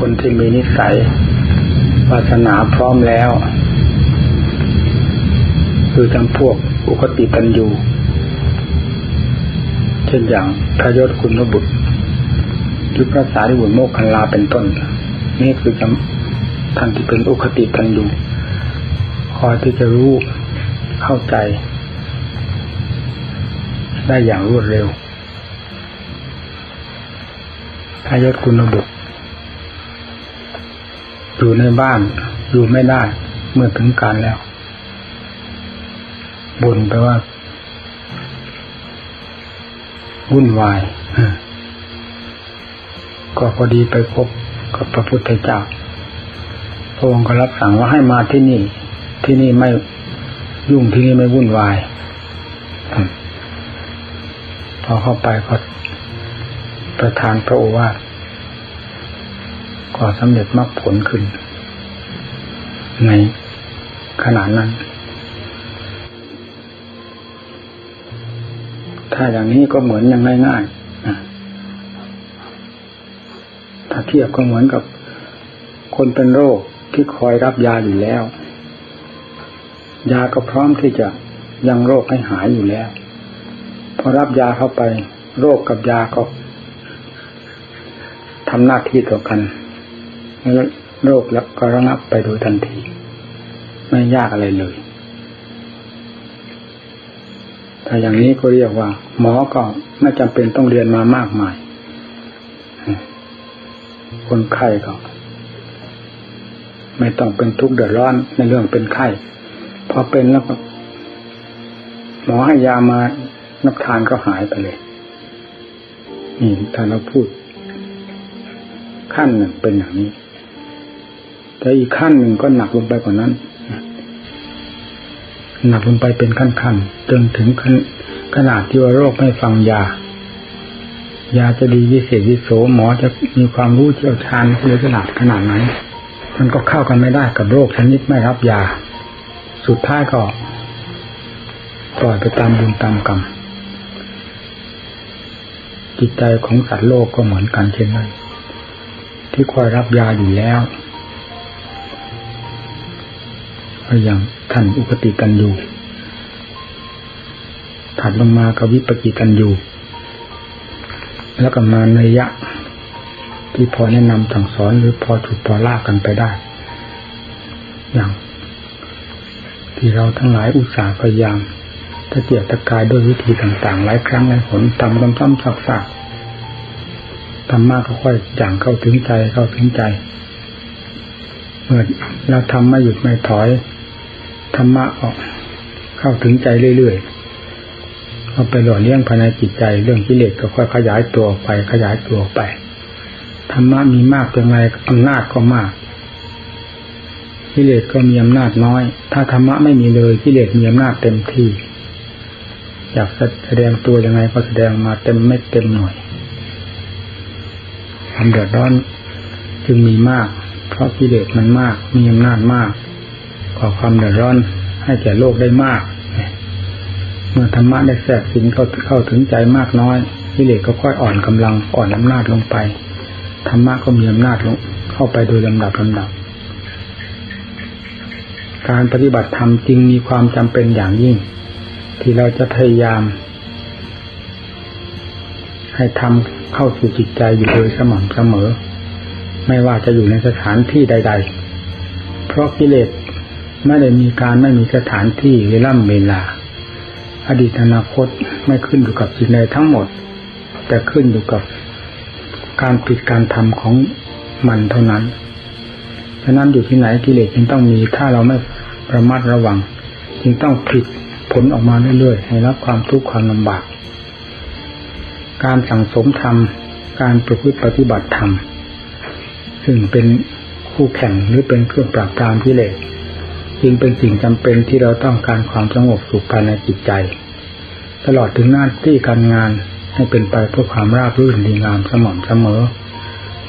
คนที่มีนิสัยวาสนาพร้อมแล้ว คือจำพวกอุคติตันยูเช่นอย่างพระยศคุณบุตรหรือพระสารีบุตรโมกขันลาเป็นต้น นี่คือจำท่านที่เป็นอุคติตันยูคอยที่จะรู้เข้าใจ ได้อย่างรวดเร็วพระยศคุณบุตร อยู่ในบ้านอยู่ไม่ได้ เมื่อถึงการแล้วบ่นไปว่าวุ่นวายก็พอดีไปพบกับพระพุทธเจ้าพระองค์ก็รับสั่งว่าให้มาที่นี่ ที่นี่ไม่ยุ่งที่นี่ไม่วุ่นวายพอเข้าไปก็ประทานพระโอวาท ก็สำเร็จมรรคผลขึ้น ในขณะนั้น ถ้าอย่างนี้ก็เหมือนย่างง่ายๆถ้าเทียบก็เหมือนกับคนเป็นโรคที่คอยรับยาอยู่แล้ว ยาก็พร้อมที่จะยังโรคให้หายอยู่แล้ว พอรับยาเข้าไป โรคกับยาก็ทำหน้าที่ต่อกัน โรคแล้วก็ระงับไปโดยทันที ไม่ยากอะไรเลย ถ้าอย่างนี้ก็เรียกว่า หมอก็ไม่จำเป็นต้องเรียนมามากมาย คนไข้ก็ไม่ต้องเป็นทุกข์เดือดร้อนในเรื่องเป็นไข้พอเป็นแล้วก็หมอให้ยามานับทานก็หายไปเลยนี่ถ้าเราพูด ขั้นหนึ่งเป็นอย่างนี้ แต่อีกขั้นหนึ่งก็หนักลงไปกว่านั้น หนักลงไปเป็นขั้นๆจนถึงขนาดที่ว่าโรคไม่ฟังยายาจะดีวิเศษวิโสหมอจะมีความรู้เชี่ยวชาญเลยขนาดขนาดไหนมันก็เข้ากันไม่ได้กับโรคชนิดไม่รับยา สุดท้ายก็ปล่อยไปตามบุญตามกรรมจิตใจของสัตว์โลกก็เหมือนกันเช่นนั้นที่คอยรับยาอยู่แล้ว อย่างท่านอุปติกันอยู่ถัดลงมาก็วิปกิกันอยู่ แล้วก็มาในยะ ที่พอแนะนำสั่งสอนหรือพอถูกพอลากกันไปได้ อย่าง ที่เราทั้งหลายอุตส่าห์พยายามตะเกียกตะกายด้วยวิธีต่างๆ หลายครั้งหลายผลทำซ้ำๆซักๆทำมากก็ค่อยจางเข้าถึงใจเข้าถึงใจเมื่อเราทำไม่หยุดไม่ถอย รรมะออก เข้าถึงใจเรื่อยๆเอาไปหล่อเลี้ยงภายในจิตใจ เรื่องกิเลสก็ค่อยขยายตัวไป ขยายตัวไปธรรมะมีมากเพียงไรอำนาจก็มากกิเลสก็มีอำนาจน้อย ถ้าธรรมะไม่มีเลยกิเลสมีอำนาจเต็มที่ อยากแสดงตัวยังไงก็แสดงมาเต็มไม่เต็มหน่วยความเดือดร้อนจึงมีมาก เพราะกิเลสมันมาก มีอำนาจมาก ก่อความเดือดร้อนให้แก่โลกได้มาก เมื่อธรรมะได้แทรกสิงเข้าเข้าถึงใจมากน้อยกิเลสก็ค่อยอ่อนกำลังอ่อนอำนาจลงไปธรรมะก็มีอำนาจลงเข้าไปโดยลำดับลำดับ การปฏิบัติธรรมจึงมีความจำเป็นอย่างยิ่ง ที่เราจะพยายาม ให้ทำเข้าสู่จิตใจอยู่โดยสม่ำเสมอ ไม่ว่าจะอยู่ในสถานที่ใด ๆ เพราะกิเลส ไม่ได้มีการไม่มีสถานที่เวลาเวลา อดีตอนาคตไม่ขึ้นอยู่กับสิ่งใดทั้งหมด แต่ขึ้นอยู่กับการผิดการทำของมันเท่านั้น ฉะนั้นอยู่ที่ไหนกิเลสจึงต้องมีถ้าเราไม่ระมัดระวัง จึงต้องผิดผลออกมาเรื่อยๆให้รับความทุกข์ความลำบาก การสั่งสมธรรม การประพฤติปฏิบัติธรรม ซึ่งเป็นคู่แข่งหรือเป็นเครื่องปราบปรามกิเลส จึงเป็นสิ่งจำเป็นที่เราต้องการความสงบสุขภายในจิตใจ ตลอดถึงหน้าที่การงานให้เป็นไปเพื่อความราบรื่นดีงามสม่ำเสมอ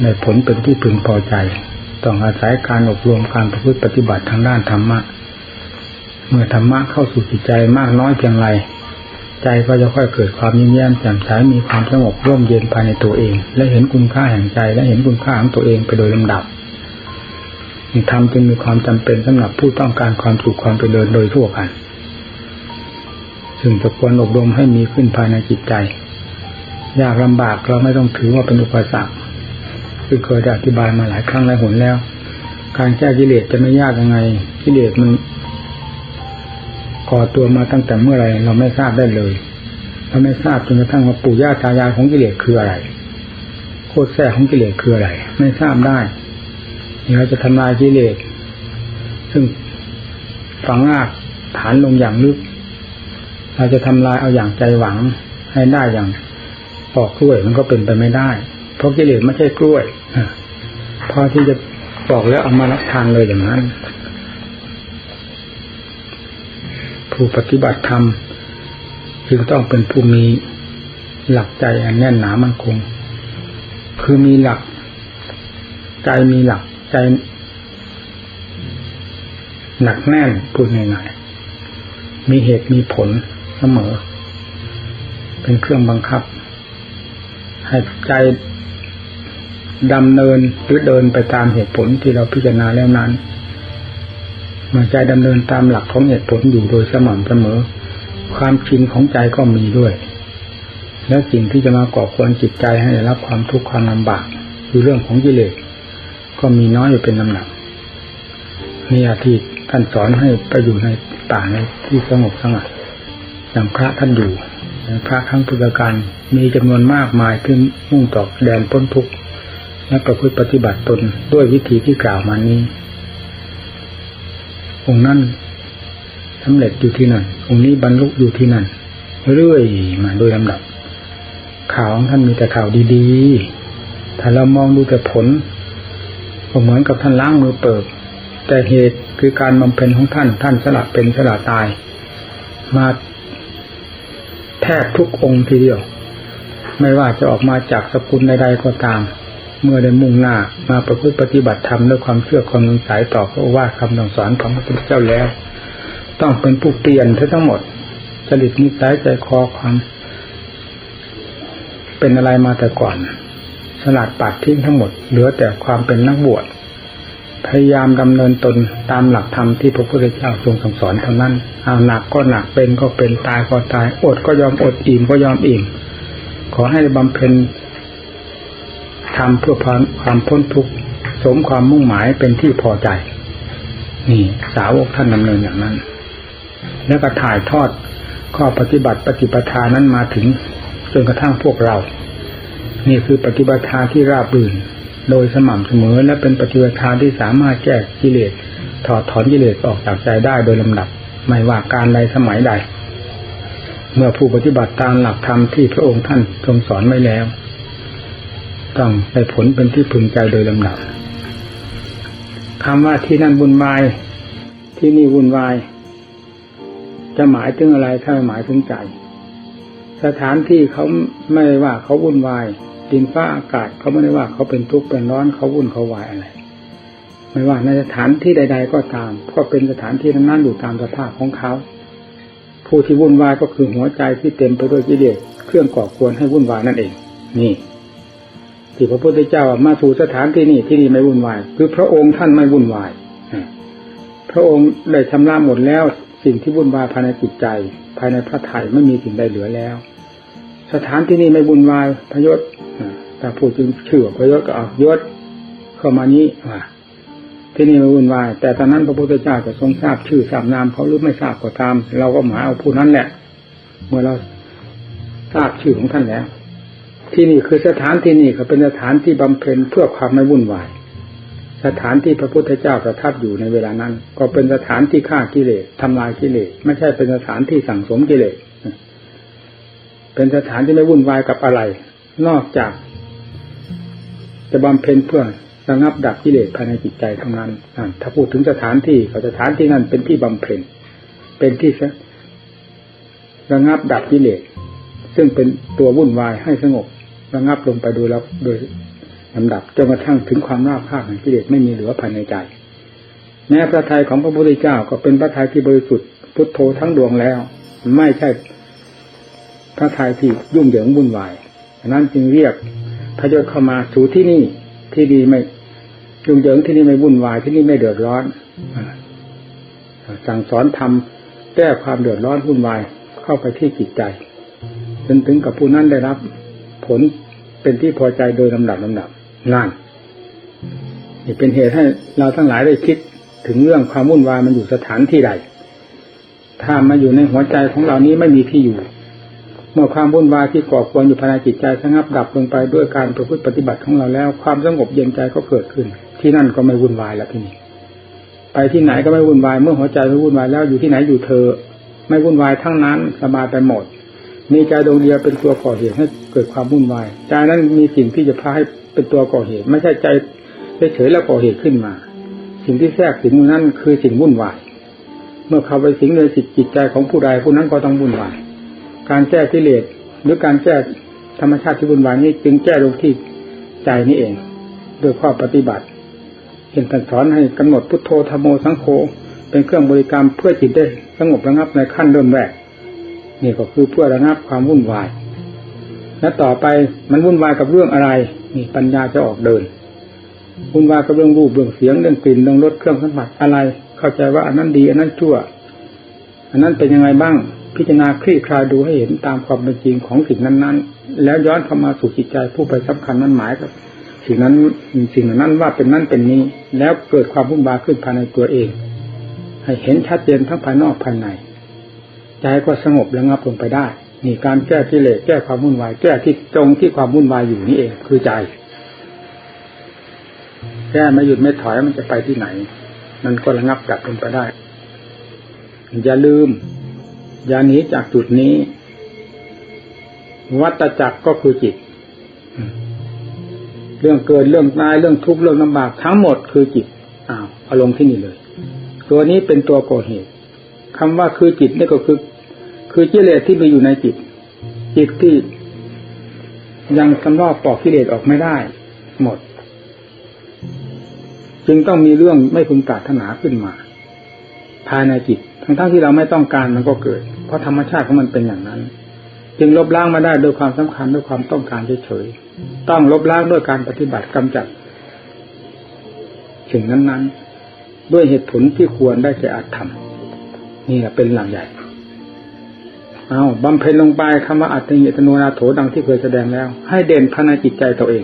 ในผลเป็นที่พึงพอใจ ต้องอาศัยการอบรมการประพฤติปฏิบัติทางด้านธรรมะ เมื่อธรรมะเข้าสู่จิตใจมากน้อยเพียงไรใจก็จะค่อยเกิดความยิ้มแย้มแจ่มใสมีความสงบร่มเย็นภายในตัวเอง และเห็นคุณค่าแห่งใจและเห็นคุณค่าของตัวเองไปโดยลำดับ ธรรมจึงมีความจำเป็นสำหรับผู้ต้องการความสุขความเจริญโดยทั่วกัน ซึ่งจะควรอบรมให้มีขึ้นภายในจิตใจ ยากลำบากเราไม่ต้องถือว่าเป็นอุปสรรคคือเคยได้อธิบายมาหลายครั้งหลายหนแล้ว การแก้กิเลสจะไม่ยากยังไงกิเลสมันก่อตัวมาตั้งแต่เมื่อไรเราไม่ทราบได้เลยเราไม่ทราบจนกระทั่งว่าปู่ย่าตายายของกิเลสคืออะไรโคตรแท้ของกิเลสคืออะไร ไม่ทราบได้ เราจะทำลายกิเลสซึ่งฝังรากฐานลงอย่างลึก เราจะทำลายเอาอย่างใจหวังให้ได้อย่างปอกกล้วยมันก็เป็นไปไม่ได้ เพราะกิเลสไม่ใช่กล้วยพอที่จะปอกแล้วเอามารับทานเลยอย่างนั้น ผู้ปฏิบัติธรรมจึงต้องเป็นผู้มีหลักใจอันแน่นหนามั่นคง คือมีหลัก ใจมีหลัก ใจหนักแน่นพูดง่ายๆมีเหตุมีผลเสมอ เป็นเครื่องบังคับ ให้ใจดำเนินหรือเดินไปตามเหตุผลที่เราพิจารณาแล้วนั้นเมื่อใจดำเนินตามหลักของเหตุผลอยู่โดยสม่ำเสมอ ความชินของใจก็มีด้วย และสิ่งที่จะมาก่อควรจิตใจให้ได้รับความทุกข์ความลำบากคือเรื่องของกิเลส ก็มีน้อยอยู่เป็นลำหนักมีอาทิตย์ท่านสอนให้ไปอยู่ในป่าในที่สงบสงัดอย่างพระท่านอยู่พระทั้งพุทธการมีจำนวนมากมายที่มุ่งต่อแดนพ้นทุกข์และประพฤติปฏิบัติตนด้วยวิธีที่กล่าวมานี้ องค์นั้นสำเร็จอยู่ที่นั่น องค์นี้บรรลุอยู่ที่นั่น เรื่อยมาโดยลำดับ ข่าวของท่านมีแต่ข่าวดีๆ ถ้าเรามองดูแต่ผล ก็เหมือนกับท่านล้างมือเปิด แต่เหตุคือการบำเพ็ญของท่านท่านสละเป็นสละตาย มาแทบทุกองค์ทีเดียว ไม่ว่าจะออกมาจากสกุลใดๆก็ตาม เมื่อได้มุ่งหน้ามาประพฤติปฏิบัติธรรมด้วยความเชื่อความสงสัยต่อพระว่าคำสอนของพระพุทธเจ้าแล้ว ต้องเป็นผู้เปลี่ยนทั้งหมดจริตนิสัยใจคอความเป็นอะไรมาแต่ก่อน สลัดปัดทิ้งทั้งหมด เหลือแต่ความเป็นนักบวชพยายามดำเนินตนตามหลักธรรมที่พระพุทธเจ้าทรงสั่งสอนเท่านั้นเอาหนักก็หนักเป็นก็เป็นตายก็ตายอดก็ยอมอดอิ่มก็ยอมอิ่มขอให้บำเพ็ญทำเพื่อความพ้นทุกข์สมความมุ่งหมายเป็นที่พอใจ นี่สาวกท่านดำเนินอย่างนั้น แล้วก็ถ่ายทอดข้อปฏิบัติปฏิปทานั้นมาถึงจนกระทั่งพวกเรา นี่คือปฏิบัติที่ราบรื่น โดยสม่ำเสมอและเป็นปฏิบัติที่สามารถแก้กิเลสถอดถอนกิเลสออกจากใจได้โดยลำดับ ไม่ว่าการใดสมัยใด เมื่อผู้ปฏิบัติตามหลักธรรมที่พระองค์ท่านทรงสอนไว้แล้ว ต้องได้ผลเป็นที่พึงใจโดยลำดับคำว่าที่นั่นวุ่นวายที่นี่วุ่นวาย จะหมายถึงอะไรถ้าหมายถึงใจ สถานที่เขาไม่ว่าเขาวุ่นวาย ดินฟ้าอากาศเขาไม่ได้ว่าเขาเป็นทุกข์เป็นร้อนเขาวุ่นเขาวายอะไร ไม่ว่าในสถานที่ใด ๆ ก็ตาม ก็เป็นสถานที่นั้นๆอยู่ตามสภาพของเขาผู้ที่วุ่นวายก็คือหัวใจที่เต็มไปด้วยกิเลสเครื่องก่อควรให้วุ่นวายนั่นเอง นี่ที่พระพุทธเจ้ามาสู่สถานที่นี่ที่นี่ไม่วุ่นวาย คือพระองค์ท่านไม่วุ่นวายพระองค์ได้ชำระหมดแล้วสิ่งที่วุ่นวายภายในจิตใจ ภายในพระไถ่ไม่มีสิ่งใดเหลือแล้ว สถานที่นี้ไม่วุ่นวายพยศแต่พูดจึงชื่อพยศก็เอายศเข้ามานี้ว่าที่นี่ไม่วุ่นวาย แต่ตอนนั้นพระพุทธเจ้าจะทรงทราบชื่อทราบนามเขาหรือไม่ทราบก็ตาม เราก็หมายเอาผู้นั้นแหละ เมื่อเราทราบชื่อของท่านแล้ว ที่นี่คือสถานที่นี่ก็เป็นสถานที่บำเพ็ญเพื่อความไม่วุ่นวาย สถานที่พระพุทธเจ้าประทับอยู่ในเวลานั้น ก็เป็นสถานที่ฆ่ากิเลสทำลายกิเลสไม่ใช่เป็นสถานที่สั่งสมกิเลส เป็นสถานที่ไม่วุ่นวายกับอะไร นอกจากจะบำเพ็ญเพื่อระงับดับกิเลสภายในจิตใจเท่านั้นถ้าพูดถึงสถานที่ก็สถานที่นั้นเป็นที่บำเพ็ญเป็นที่ระงับดับกิเลสซึ่งเป็นตัววุ่นวายให้สงบระงับลงไปโดยแล้วโดยลำดับจนกระทั่งถึงความราบคาบแห่งกิเลสไม่มีเหลือภายในใจแม้พระทัยของพระพุทธเจ้าก็เป็นพระทัยที่บริสุทธิ์พุทโธทั้งดวงแล้ว ไม่ใช่ พระทัยที่ยุ่งเหยิงวุ่นวายนั้นจึงเรียกพระยศเข้ามาสู่ที่นี่ที่ดีไม่ยุ่งเหยิงที่นี่ไม่วุ่นวายที่นี่ไม่เดือดร้อนสั่งสอนทำแก้ความเดือดร้อนวุ่นวายเข้าไปที่จิตใจจนถึงกับผู้นั้นได้รับ ผลเป็นที่พอใจโดยลำดับลำดับนั่นนี่เป็นเหตุให้เราทั้งหลายได้คิดถึงเรื่องความวุ่นวายมันอยู่สถานที่ใด ถ้ามาอยู่ในหัวใจของเรานี้ไม่มีที่อยู่ เมื่อความวุ่นวายที่ก่อควรอยู่ภายในจิตใจสงับดับลงไปด้วยการประพฤติปฏิบัติของเราแล้ว ความสงบเย็นใจก็เกิดขึ้น ที่นั่นก็ไม่วุ่นวายแล้วที่นี่ไปที่ไหนก็ไม่วุ่นวายเมื่อหัวใจไม่วุ่นวายแล้วอยู่ที่ไหนอยู่เธอ ไม่วุ่นวายทั้งนั้นสบายไปหมด มีใจดวงเดียวเป็นตัวก่อเหตุให้เกิดความวุ่นวายใจนั้นมีสิ่งที่จะพาให้เป็นตัวก่อเหตุ ไม่ใช่ใจเฉยๆแล้วก่อเหตุขึ้นมา สิ่งที่แทรกสิ่งนั้นคือสิ่งวุ่นวาย เมื่อเข้าไปสิงในจิตใจของผู้ใดผู้นั้นก็ต้องวุ่นวาย การแก้กิเลสหรือการแก้ธรรมชาติที่วุ่นวายนี้จึงแก้ลงที่ใจนี้เอง โดยข้อปฏิบัติเห็นท่านสอนให้กำหนดพุทโธธรรมโมสังโฆเป็นเครื่องบริกรรมเพื่อจิตได้สงบระงับในขั้นเริ่มแรกนี่ก็คือเพื่อระงับความวุ่นวาย และต่อไปมันวุ่นวายกับเรื่องอะไรนี่ปัญญาจะออกเดินวุ่นวายกับเรื่องรูปเรื่องเสียงเรื่องกลิ่นเรื่องรสเครื่องสัมผัสอะไร เข้าใจว่าอันนั้นดีอันนั้นชั่ว อันนั้นเป็นยังไงบ้าง พิจารณาคลี่คลายดูให้เห็นตามความเป็นจริงของสิ่งนั้น ๆ แล้วย้อนเข้ามาสู่จิตใจผู้ไปสำคัญนั้นหมายกับสิ่งนั้นสิ่งนั้นว่าเป็นนั่นเป็นนี้ แล้วเกิดความวุ่นวายขึ้นภายในตัวเอง ให้เห็นชัดเจนทั้งภายนอกภายในใจก็สงบระงับลงไปได้นี่การแก้กิเลสแก้ความวุ่นวายแก้ที่ตรงที่ความวุ่นวายอยู่นี่เองคือใจ แก้ไม่หยุดไม่ถอยมันจะไปที่ไหน มันก็ระงับดับลงไปได้ อย่าลืม อย่าหนีจากจุดนี้ วัตจักรก็คือจิต เรื่องเกิดเรื่องตายเรื่องทุกข์เรื่องลำบากทั้งหมดคือจิตอ้าวอารมณ์ที่นี่เลย ตัวนี้เป็นตัวก่อเหตุคำว่าคือจิตนี่ก็คือ คือกิเลสที่มีอยู่ในจิต จิตที่ยังสำรอกปอกกิเลสออกไม่ได้ หมด จึงต้องมีเรื่องไม่พึงปรารถนาขึ้นมา ภายในจิต ทั้งๆทที่เราไม่ต้องการมันก็เกิด เพราะธรรมชาติของมันเป็นอย่างนั้น จึงลบล้างมาได้โดยความสำคัญด้วยความต้องการเฉยๆต้องลบล้างด้วยการปฏิบัติกำจัดสิ่งนั้นๆ ด้วยเหตุผลที่ควรได้แก่อาจทำนี่แหละเป็นหลักใหญ่เอาบำเพ็ญลงไปคำว่าอัตติยตโนนาโถดังที่เคยแสดงแล้ว ให้เด่นภายในจิตใจตัวเอง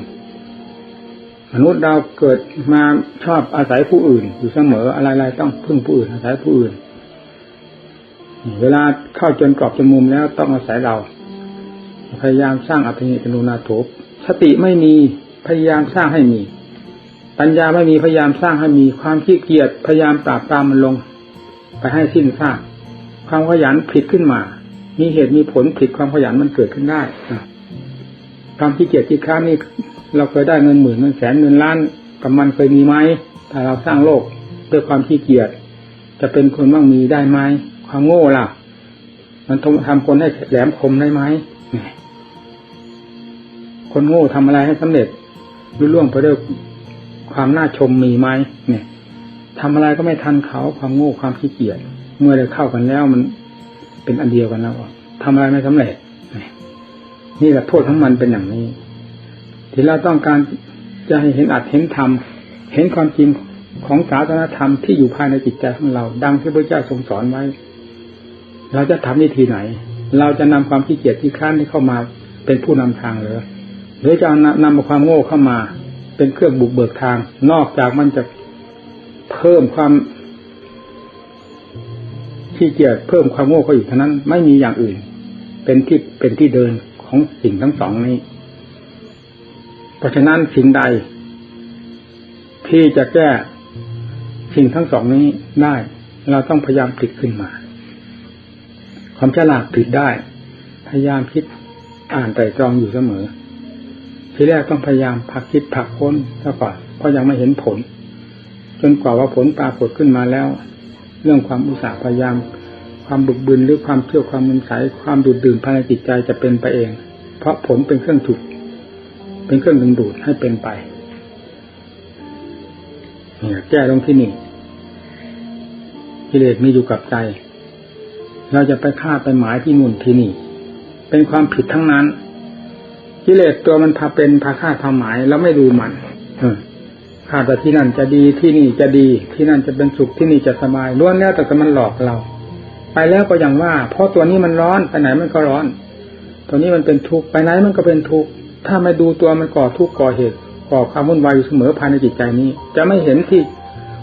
มนุษย์เราเกิดมาชอบอาศัยผู้อื่น อยู่เสมออะไรๆต้องพึ่งผู้อื่นอาศัยผู้อื่น เวลาเข้าจนกรอบจนมุมแล้วต้องอาศัยเรา พยายามสร้างอัตติยตโนนาโถสติไม่มีพยายามสร้างให้มี ปัญญาไม่มีพยายามสร้างให้มี ความขี้เกียจพยายามปราบปรามมันลง ไปให้สิ้นซากความขยันผิดขึ้นมา มีเหตุมีผลผิดความขยันมันเกิดขึ้นได้ความขี้เกียจขี้ค้านี่ เราเคยได้เงินหมื่นเงินแสนเงินล้านกับมันเคยมีไหมถ้าเราสร้างโลกด้วยความขี้เกียจจะเป็นคนบ้างมีได้ไหมความโง่ล่ะ มันทำคนให้แหลมคมได้ไหมคนโง่ทำอะไรให้สำเร็จรุ่ล่วงไปด้วยความน่าชมมีไหมเนี่ยทำอะไรก็ไม่ทันเขาความโง่ความขี้เกียจเมื่อได้เข้ากันแล้วมันเป็นอันเดียวกันแล้วทำอะไรไม่สำเร็จนี่แหละโทษของมันเป็นอย่างนี้ ที่เราต้องการจะให้เห็นอัดเห็นธรรมเห็นความจริงของศาสนธรรมที่อยู่ภายในจิตใจของเรา ดังที่พระเจ้าทรงสอนไว้ เราจะทำวิธีไหน เราจะนำความขี้เกียจที่ค้านที่เข้ามาเป็นผู้นำทางหรือหรือจะนำความโง่เข้ามา เป็นเครื่องบุกเบิกทาง นอกจากมันจะเพิ่มความขี้เกียจเพิ่มความโง่เข้าอีกเท่านั้น ไม่มีอย่างอื่น เป็นที่เป็นที่เดินของสิ่งทั้งสองนี้ เพราะฉะนั้นสิ่งใด ที่จะแก้สิ่งทั้งสองนี้ได้ เราต้องพยายามผลิตขึ้นมา ความฉลาดผลิตได้ พยายามคิดอ่านไตรตรองอยู่เสมอ ทีแรกต้องพยายามผักคิดผักค้นซะก่อนเพราะยังไม่เห็นผล จนกว่าว่าผลปรากฏขึ้นมาแล้ว เรื่องความอุตสาห์พยายาม ความบึกบึนหรือความเชื่อความมึนใสความดูดดื่มภายในจิตใจจะเป็นไปเอง เพราะผลเป็นเครื่องถูก เป็นเครื่องดึงดูดให้เป็นไปเนี่ยแก้ตรงที่นี่กิเลสมีอยู่กับใจ เราจะไปฆ่าไปหมายที่นู่นที่นี่ เป็นความผิดทั้งนั้น กิเลสตัวมันพาเป็นพาฆ่าพาหมายแล้วไม่ดูมันเออคาดว่ที่นั่นจะดีที่นี่จะดี ที่นั่นจะเป็นสุขที่นี่จะสบายล้วนแล้วแต่มันหลอกเรา ไปแล้วก็อย่างว่า เพราะตัวนี้มันร้อนไปไหนมันก็ร้อน ตัวนี้มันเป็นทุกข์ไปไหนมันก็เป็นทุกข์ ถ้าไม่ดูตัวมันก่อทุกข์ก่อเหตุก่อความวุ่นวายอยู่เสมอภายในจิตใจนี้ จะไม่เห็นที่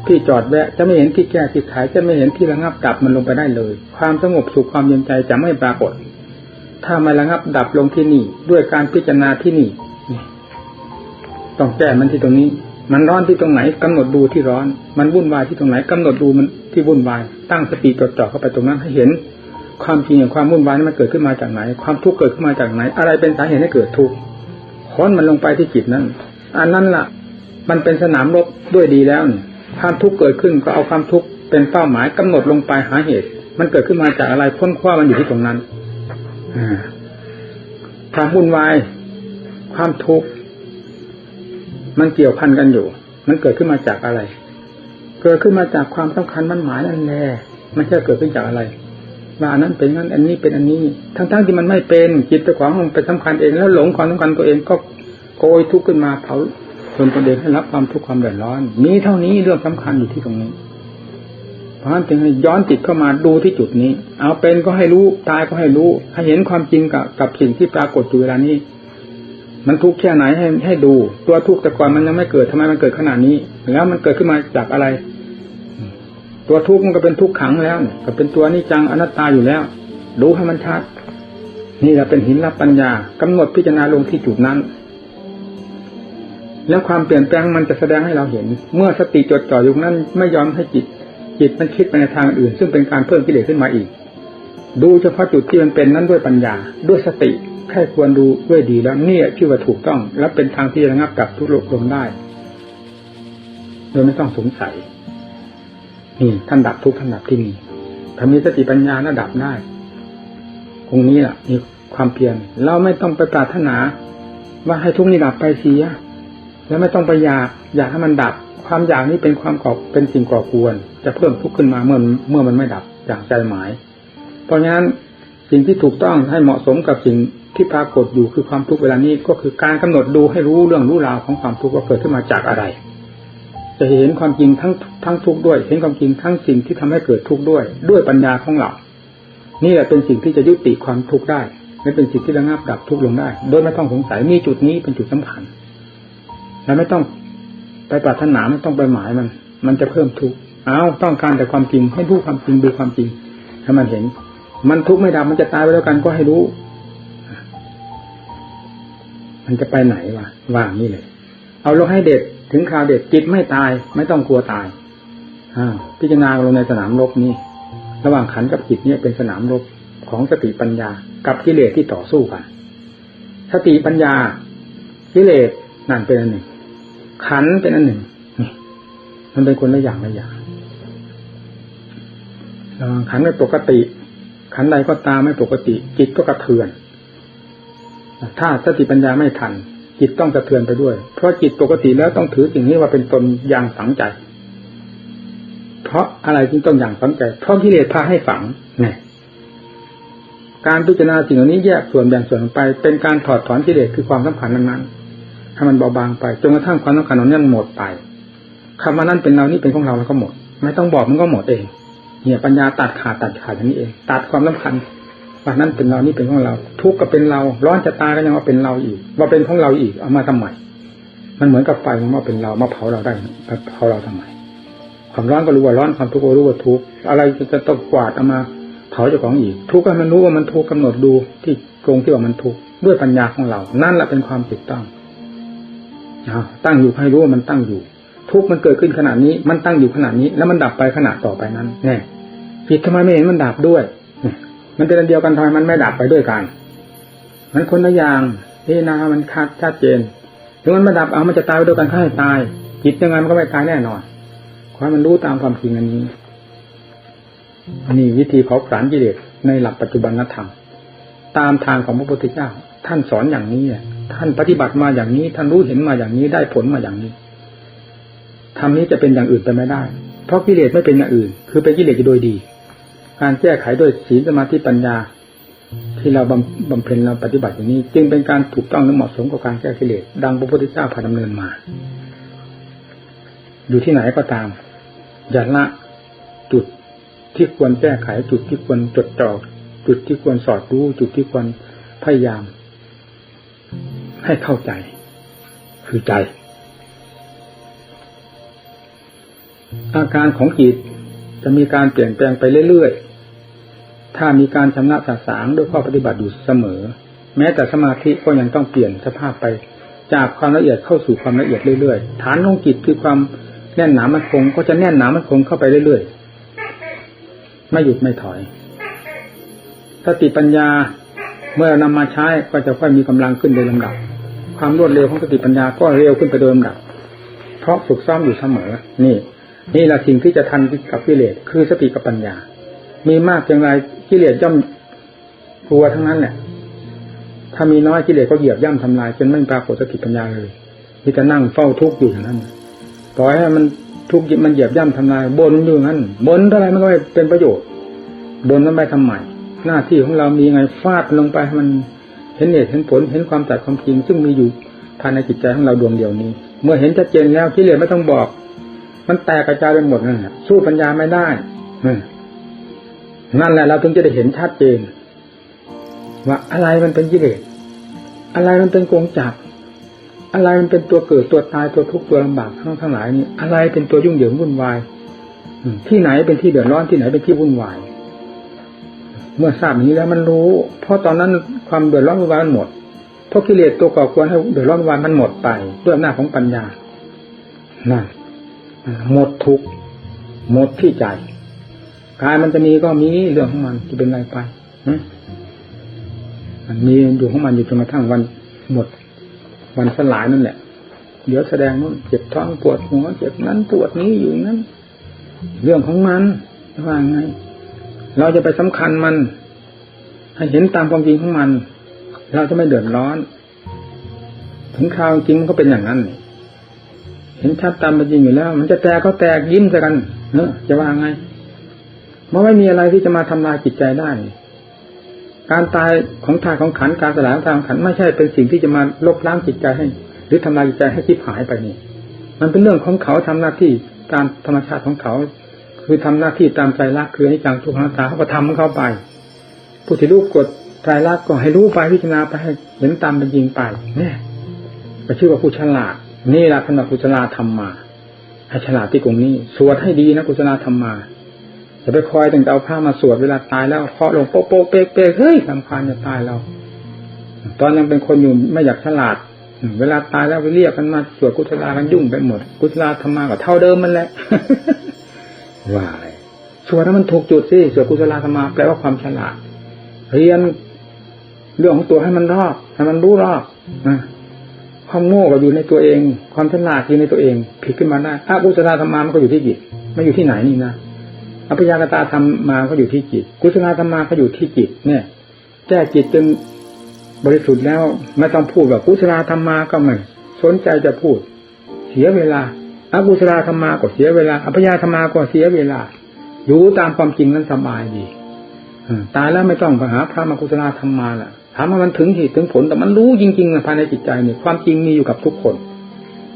ที่จอดแวะ จะไม่เห็นที่แก้ที่ขายจะไม่เห็นที่ระงับดับมันลงไปได้เลย ความสงบสุขความเย็นใจจะไม่ปรากฏ ถ้าม่ระงับดับลงที่นี่ ด้วยการพิจารณาที่นี่ต้องแก้มันที่ตรงนี้ มันร้อนที่ตรงไหนกำหนดดูที่ร้อน มันวุ่นวายที่ตรงไหนกำหนดดูมันที่วุ่นวาย ตั้งสติจดจ่อเข้าไปตรงนั้นให้เห็น ความจริงอย่างความวุ่นวายนั้นมันเกิดขึ้นมาจากไหน ความทุกข์เกิดขึ้นมาจากไหน อะไรเป็นสาเหตุให้เกิดทุกข์ ค้นมันลงไปที่จิตนั้น อันนั้นล่ะ มันเป็นสนามรบด้วยดีแล้วเนี่ยความทุกข์เกิดขึ้นก็เอาความทุกข์เป็นเป้าหมายกำหนดลงไปหาเหตุ มันเกิดขึ้นมาจากอะไรค้นคว้ามันอยู่ที่ตรงนั้นความวุ่นวายความทุกข์มันเกี่ยวพันกันอยู่ มันเกิดขึ้นมาจากอะไร เกิดขึ้นมาจากความสำคัญมันหมายนั่นแหละมันจะเกิดขึ้นจากอะไร ว่าอันนั้นเป็นนั้นอันนี้เป็นอันนี้ ทั้งๆที่มันไม่เป็นจิตเจ้าของมันเป็นสำคัญเองแล้วหลงความสำคัญตัวเองก็โกยทุกข์ขึ้นมาเผาจนตัวเองให้รับความทุกข์ความเดือดร้อน มีเท่านี้เรื่องสำคัญอยู่ที่ตรงนี้ เพราะฉะนั้นจึงให้ย้อนจิตเข้ามาดูที่จุดนี้ เอาเป็นก็ให้รู้ตายก็ให้รู้ ให้เห็นความจริงกับกับสิ่งที่ปรากฏอยู่เวลานี้ มันทุกข์แค่ไหนให้ให้ดู ตัวทุกข์แต่ก่อนมันยังไม่เกิดทำไมมันเกิดขนาดนี้ แล้วมันเกิดขึ้นมาจากอะไร ตัวทุกข์มันก็เป็นทุกข์ขังแล้วก็เป็นตัวนิจังอนัตตาอยู่แล้ว รู้ให้มันชัด นี่แหละเป็นหินรับปัญญากำหนดพิจารณาลงที่จุดนั้น แล้วความเปลี่ยนแปลงมันจะแสดงให้เราเห็น เมื่อสติจดจ่ออยู่นั้น ไม่ยอมให้จิต จิตมันคิดไปในทางอื่น ซึ่งเป็นการเพิ่มกิเลสขึ้นมาอีก ดูเฉพาะจุดที่มันเป็นนั้นด้วยปัญญา ด้วยสติแค่ควรดูด้วยดีแล้วเนี่ชื่อว่าถูกต้อง และเป็นทางที่จะระงับกับทุกโลกลงได้ โดยไม่ต้องสงสัย นี่ท่านดับทุกท่านดับที่นี่ถ้ามีสติปัญญาน่าดับได้ตรงนี้แหละมีความเพียรเราไม่ต้องไปปรารถนา ว่าให้ทุกนี้ดับไปเสียแล้วไม่ต้องไปอยากอยากให้มันดับ ความอยากนี้เป็นความก่อเป็นสิ่งก่อกวนจะเพิ่มทุกข์ขึ้นมาเมื่อเมื่อมันไม่ดับอย่างใจหมาย เพราะงั้นสิ่งที่ถูกต้องให้เหมาะสมกับสิ่งที่ปรากฏอยู่คือความทุกข์เวลานี้ก็คือการกำหนดดูให้รู้เรื่องรู้ราวของความทุกข์ว่าเกิดขึ้นมาจากอะไร จะเห็นความจริงทั้งทั้งทุกข์ด้วย เห็นความจริงทั้งสิ่งที่ทำให้เกิดทุกข์ด้วย ด้วยปัญญาของเรา นี่แหละเป็นสิ่งที่จะยุติความทุกข์ได้และเป็นสิ่งที่ระงับดับทุกข์ลงได้ โดยไม่ต้องสงสัยมีจุดนี้เป็นจุดสำคัญและไม่ต้องไปปรารถนาไม่ต้องไปหมายมัน มันจะเพิ่มทุกข์เอาต้องการแต่ความจริงให้รู้ความจริงดูความจริงให้มันเห็น มันทุกข์ไม่ดับมันจะตายไปแล้วกันก็ให้รู้ มันจะไปไหนวะว่างนี่เลย เอาลงให้เด็ด ถึงคราวเด็ดจิตไม่ตาย ไม่ต้องกลัวตายอพิจารณาลงในสนามรบนี้ ระหว่างขันกับจิตเนี่ยเป็นสนามรบของสติปัญญา กับกิเลสที่ต่อสู้กัน สติปัญญากิเลสนั่นเป็นอันหนึ่ง ขันเป็นอันหนึ่งมันเป็นคนละอย่างละอย่างระหว่างขันไม่ปกติ ขันใดก็ตามไม่ปกติ จิตก็กระเทือน ถ้าสติปัญญาไม่ทัน จิตต้องกระเทือนไปด้วย เพราะจิตปกติแล้วต้องถือสิ่งนี้ว่าเป็นตนอย่างฝังใจ เพราะอะไรจึงต้องอย่างฝังใจ เพราะกิเลสพาให้ฝังเนี่ยการพิจารณาสิ่งเหล่านี้แยกส่วนแบ่งส่วนไป เป็นการถอดถอนกิเลสคือความสำคัญนั้นๆให้มันเบาบางไปจนกระทั่งความสำคัญนั้นหมดไปคำว่านั้นเป็นเรานี่เป็นของเราแล้วก็หมด ไม่ต้องบอกมันก็หมดเองเนี่ยปัญญาตัดขาดตัดขาดอย่างนี้เอง ตัดความสำคัญ ว่านั้นเป็นเรานี่เป็นของเรา ทุกข์ก็เป็นเรา ร้อนจะตายก็ยังว่าเป็นเราอีกว่าเป็นของเราอีกเอามาทำไมมันเหมือนกับไฟมันว่าเป็นเรามาเผาเราได้เผาเราทำไมความร้อนก็รู้ว่าร้อนความทุกข์ก็รู้ว่าทุกข์อะไรจะต้องกวาดเอามาเผาเจ้าของอีก ทุกข์ให้มันรู้ว่ามันทุกข์กำหนดดูที่ตรงที่ว่ามันทุกข์ด้วยปัญญาของเรา นั่นแหละเป็นความถูกต้องตั้งอยู่ให้รู้ว่ามันตั้งอยู่ ทุกข์มันเกิดขึ้นขนาดนี้ มันตั้งอยู่ขนาดนี้ แล้วมันดับไปขณะต่อไปนั้น แน่จิตทำไมไม่เห็นมันดับด้วย มันเป็นอันเดียวกันทำไมมันไม่ดับไปด้วยกัน มันคนละอย่างพิจารณามันชัดชัดเจนถึงมันมาดับเอามันจะตายไปด้วยกันข้าให้ตายจิตยังไงมันก็ไม่ตายแน่นอนขอให้มันรู้ตามความจริงอันนี้นนี้วิธีเผาผลาญกิเลสในหลักปัจจุบันธรรมตามทางของพระพุทธเจ้า ท่านสอนอย่างนี้ท่านปฏิบัติมาอย่างนี้ ท่านรู้เห็นมาอย่างนี้ได้ผลมาอย่างนี้ทำนี้จะเป็นอย่างอื่นไปไม่ได้ เพราะกิเลสไม่เป็นอย่างอื่น คือเป็นกิเลสโดยดี การแก้ไขด้วยศีลสมาธิปัญญา ที่เราบำเพ็ญเราปฏิบัติอย่างนี้ จึงเป็นการถูกต้องและเหมาะสมกับการแก้กิเลสดังพระพุทธเจ้าพาดำเนินมา อยู่ที่ไหนก็ตามอย่าละจุดที่ควรแก้ไขจุดที่ควรจดจ่อจุดที่ควรสอดรู้ จุดที่ควรพยายาม ให้เข้าใจ คือใจ อาการของจิต จะมีการเปลี่ยนแปลงไปเรื่อยๆ ถ้ามีการชำระสาสางด้วยข้อปฏิบัติอยู่เสมอ แม้แต่สมาธิก็ยังต้องเปลี่ยนสภาพไป จากความละเอียดเข้าสู่ความละเอียดเรื่อยๆ ฐานของจิตคือความแน่นหนามันคง ก็จะแน่นหนามันคงเข้าไปเรื่อยๆ ไม่หยุดไม่ถอย สติปัญญาเมื่อนำมาใช้ก็จะค่อยมีกำลังขึ้นโดยลำดับ ความรวดเร็วของสติปัญญาก็เร็วขึ้นไปโดยลำดับ เพราะฝึกซ้อมอยู่เสมอ นี่ นี่แหละสิ่งที่จะทันกับกิเลสคือสติกับปัญญา มีมากเพียงไรกิเลสย่อมกลัวทั้งนั้นแหละถ้ามีน้อยกิเลสก็เหยียบย่ำทำลายจนไม่ปรากฏสติปัญญาเลยมีแต่นั่งเฝ้าทุกข์อยู่อย่างนั้นปล่อยให้มันทุกข์มันเหยียบย่ำทำลายบนอยู่งั้นบนเท่าไรมันก็ไม่เป็นประโยชน์บนมันไปทำไมหน้าที่ของเรามีไงฟาดลงไปให้มันเห็นเหตุเห็นผลเห็นความตัดความจริงซึ่งมีอยู่ภายในจิตใจของเราดวงเดียวนี้ เมื่อเห็นชัดเจนแล้วกิเลสไม่ต้องบอก มันแตกกระจายไปหมดนั่นแหละสู้ปัญญาไม่ได้นั่นแหละเราถึงจะได้เห็นชัดเจนว่าอะไรมันเป็นกิเลสอะไรมันเป็นกงจักรอะไรมันเป็นตัวเกิดตัวตายตัวทุกข์ตัวลำบากทั้งทั้งหลายนี่อะไรเป็นตัวยุ่งเหยิงวุ่นวายที่ไหนเป็นที่เดือดร้อนที่ไหนเป็นที่วุ่นวาย เมื่อทราบอย่างนี้แล้วมันรู้ เพราะตอนนั้นความเดือดร้อนวุ่นวายมันหมดเพราะกิเลสตัวก่อควรให้เดือดร้อนวุ่นวายมันหมดไปด้วยอำนาจของปัญญานั่น หมดทุกหมดที่ใจกายมันจะมีก็มีเรื่องของมันจะเป็นไรไปมันมีอยู่ของมันอยู่จนกระทั่งวันหมด วันสลายนั่นแหละเดี๋ยวแสดงว่าเจ็บท้องปวดหัวเจ็บนั้นปวดนี้อยู่นั้น เรื่องของมันว่าไง เราจะไปสำคัญมัน ให้เห็นตามความจริงของมัน เราจะไม่เดือดร้อน ถึงคราวจริงมันก็เป็นอย่างนั้นเห็นชัดตามเป็นจริงอยู่แล้ว มันจะแตกก็แตกยิ้มกัน เนอะจะว่าไงมันไม่มีอะไรที่จะมาทำลายจิตใจได้ การตายของทายของขันการสลายของทางขันไม่ใช่เป็นสิ่งที่จะมาลบล้างจิตใจให้ หรือทำลายจิตใจให้ทิพหายไปนี่ มันเป็นเรื่องของเขาทำหน้าที่ตามธรรมชาติของเขา คือทำหน้าที่ตามใจรักคือให้จังทุกขังตาเขาก็ทำของเขาไป ผู้ที่รู้กฎใจรักก็ให้รู้ไปพิจารณาไปให้เห็นตามเป็นจริงไปเนี่ยก็ชื่อว่าผู้ฉลาด นี่แหละขณะกุศลธรรมมาให้ฉลาดที่กลุ่มนี้ สวดให้ดีนะกุศลธรรมมาจะไปคอยตั้งแต่เอาผ้ามาสวดเวลาตายแล้วเคาะลงโป๊ะโป๊ะเป๊ะเป๊ะเฮ้ยลำพานจะตายเราตอนยังเป็นคนอยู่ไม่อยากฉลาด เวลาตายแล้วไปเรียกกันมาสวดกุศลากันยุ่งไปหมด กุศลาธรรมาก็เท่าเดิมมันแหละว่าอะไรสวดนั้นมันถูกจุดสิสวดกุศลาธรรมาแปลว่าความฉลาด เรียนเรื่องของตัวให้มันรอบให้มันรู้รอบนะ ความโง่ก็อยู่ในตัวเอง ความฉลาดอยู่ในตัวเอง ผิดขึ้นมาได้ถ้ากุศลธรรมามันก็อยู่ที่จิตไม่อยู่ที่ไหนนี่นะอภิญญากตาธรรมมาก็อยู่ที่จิต กุศลธรรมมาก็อยู่ที่จิต เนี่ยแก้จิตจนบริสุทธิ์แล้วไม่ต้องพูดแบบกุศลธรรมมาก็ไม่สนใจจะพูด เสียเวลาอากุศลธรรมมาก็เสียเวลาอภิญญาธรรมาก็เสียเวลา อยู่ตามความจริงนั้นสบายดีตายแล้วไม่ต้องไปหาพระมากุศลธรรมมาล่ะ ถามว่ามันถึงเหตุถึงผลแต่มันรู้จริงๆนะภายในจิตใจเนี่ยความจริงมีอยู่กับทุกคน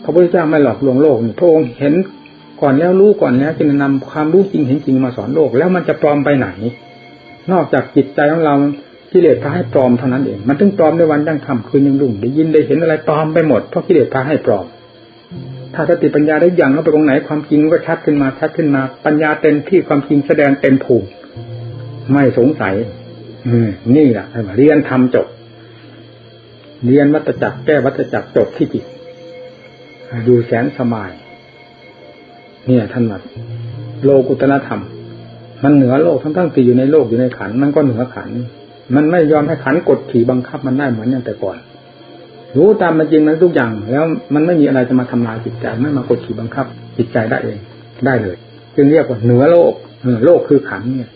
พระพุทธเจ้าไม่หลอกลวงโลกนี่พระองค์เห็นก่อนแล้วรู้ก่อนแล้วจึงนำความรู้จริงเห็นจริงมาสอนโลก แล้วมันจะปลอมไปไหน นอกจากจิตใจของเรากิเลสพาให้ปลอมเท่านั้นเอง มันถึงปลอมในวันยั่งค่ำคืนยังรุ่งได้ยินได้เห็นอะไรปลอมไปหมดเพราะกิเลสพาให้ปลอม ถ้าสติปัญญาได้ยังเข้าไปตรงไหนความจริงก็ชัดขึ้นมาชัดขึ้นมา ปัญญาเต็มที่ความจริงแสดงเต็มภูมิไม่สงสัย นี่แหละเรียนทำจบ เรียนวัตจักรแก้วัตจักรจบที่จิตอยู่แสนสบาย เนี่ยท่านว่าโลกุตนธรรม มันเหนือโลกทั้งทั้งที่อยู่ในโลกอยู่ในขันมันก็เหนือขัน มันไม่ยอมให้ขันกดขี่บังคับมันได้เหมือนอย่างแต่ก่อน รู้ตามมันจริงนั้นทุกอย่าง แล้วมันไม่มีอะไรจะมาทำลายจิตใจไม่มากดขี่บังคับจิตใจได้เอง ได้เลย จึงเรียกว่าเหนือโลกโลกคือขันเนี่ย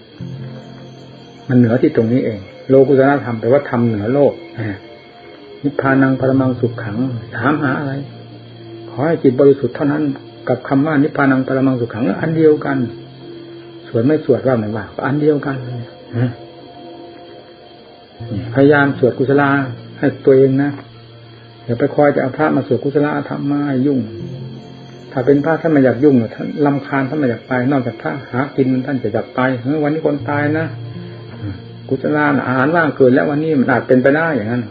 มันเหนือที่ตรงนี้เอง โลกุตนธรรมแปลว่าทำเหนือโลกนิพพานังปรมังสุขขังถามหาอะไร ขอให้จิตบริสุทธิ์เท่านั้น กับคำว่านิพพานังปรมังสุขขังอันเดียวกัน สวดไม่สวดว่าไม่ว่าอันเดียวกันพยายามสวดกุศลาให้ตัวเองนะอย่าไปคอยจะเอาพระมาสวดกุศลาธรรมมายุ่ง ถ้าเป็นพระท่านไม่อยากยุ่งท่านลำคาญท่านไม่อยากไป นอกจากพระหากินท่านจะอยากไปวันนี้คนตายนะ กุศลาน่ะอาหารว่างเกินแล้ววันนี้มันอาจเป็นไปได้อย่างนั้น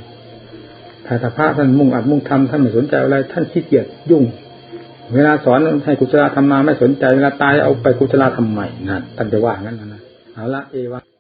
ถ้าถ้าพระท่านมุ่งอัดมุ่งทำท่านไม่สนใจอะไร ท่านขี้เกียจยุ่ง เวลาสอนให้กุศลธรรมมาไม่สนใจเวลาตายเอาไปกุศลธรรมใหม่นะท่านจะว่างั้นนะเอาละเอวา